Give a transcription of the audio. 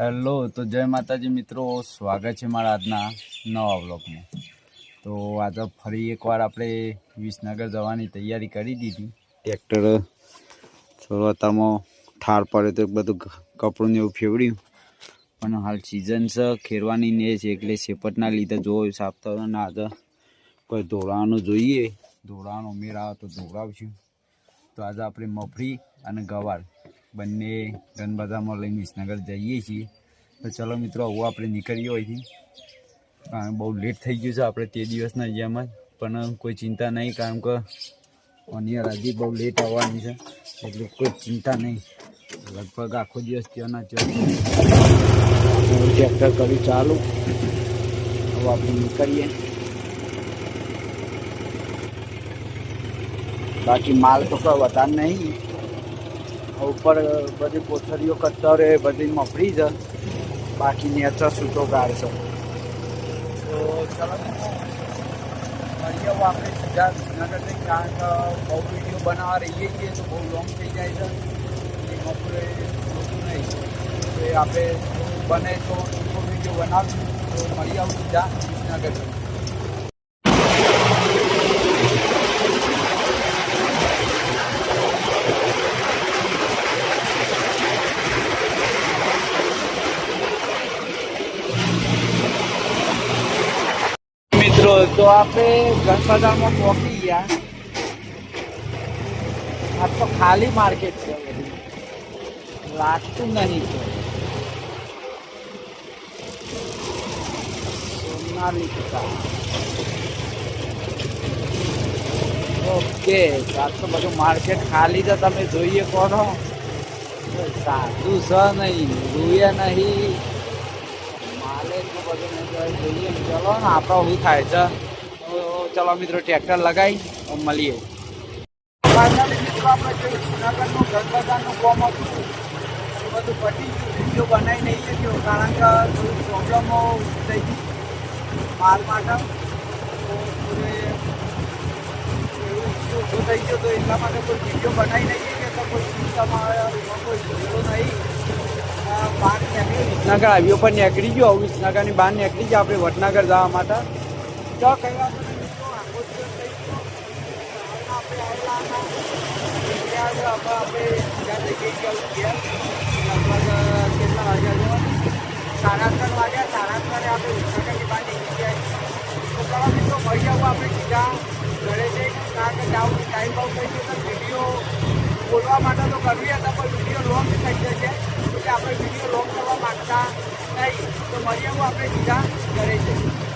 Hello તો જય માતાજી મિત્રો. સ્વાગત છે મારા આજના નવા બ્લોગમાં તો આજે ફરી એકવાર આપણે વિસનગર જવાની તૈયારી કરી દીધી. ટ્રેક્ટર શરૂઆતમાં ઠાર પડે તો બધું કપડું ને એવું ફેવડ્યું પણ હાલ સિઝન છે ખેરવાની ને છે એટલે શેપટના લીધે જોયું સાફ થયો ને આજે કોઈ ધોળાનું જોઈએ. ધોળાનો આવે તો ધોળાવશું. તો આજે આપણે મફરી અને ગવાર બંને ગન બધામાં લઈને વિસનગર જઈએ છીએ. તો ચલો મિત્રો આવું આપણે નીકળીએ અહીંથી. કારણ બહુ લેટ થઈ ગયું છે આપણે તે દિવસના જેમ જ પણ કોઈ ચિંતા નહીં, કારણ કે અન્ય રાજી બહુ લેટ આવવાની છે. એટલે કોઈ ચિંતા નહીં. લગભગ આખો દિવસ ત્યાંના ત્યાં ટ્રેક્ટર કર્યું ચાલુ. હવે આપણે નીકળીએ. બાકી માલ તો કોઈ વધારે નહીં. ઉપર બધી કોથળીઓ એ બધી મફળી છે. બાકી નેચર સૂતો ગાળ છે. તો ચલો મળીએ આપણે સીધા જુનાગઢ કારણ કે બહુ વીડિયો બનાવવા રહીએ છીએ તો બહુ લોંગ થઈ જાય છે. એ જોતું નહીં. એ આપણે બને તો વીડિયો બનાવીશું. તો મળી આવું સીધા જુનાગઢ જઈને મિત્રો તો આપણે ગણપદામાં પહોંચી ગયા આ તો ખાલી માર્કેટ છે બધું. લાગતું નહીં છે સોનાલિકા ઓકે આ તો બધું માર્કેટ ખાલી છે તમે જોઈએ કોનો સાદું છે નહીં રૂએ નહીં માલે બધું જોઈએ ચલો ને આપણો શું થાય છે. ચલો મિત્રો, ટ્રેક્ટર લગાવી મળીએ. જુનાગઢનું ગણપતાનું કોમ હતું બધું પટી વીડિયો બનાવી નહીં શક્યો, કારણ કે થોડી પ્રોબ્લમો થઈ ગઈ માલ માટે. એવું થઈ ગયો તો એટલા માટે કોઈ વીડિયો બનાવી નહીં શકીએ, તો કોઈ ચિંતામાં વિસનગર આવ્યો, પણ નીકળી ગયો. હવે વિસનગરની બહાર નીકળી ગયા આપણે વડનગર જવા માટે. તો કઈ વાત નહીં, મિત્રો, આખો દિવસ થઈ ગયો. આપણે આવેલા હતા. ત્યાં જ આપણે આપણે ત્યાં જઈ ગયા ઘેર લગભગ કેટલા વાગ્યા છે? સાડા ત્રણ વાગ્યા. સાડા ત્રણે આપણે વિસનગરની બહાર નીકળી ગયા તો ચાલો, મિત્રો મળી આવું આપણે સીધા ઘરે જઈ કારણ કે જાવું ટાઈમ બહુ થઈ ગયો તો વીડિયો બોલવા માટે તો કરવી હતા, પણ વીડિયો લોંગ થઈ જશે એટલે આપણે માંગતા નહીં તો મળી આપણે સીધા ઘરે જઈએ.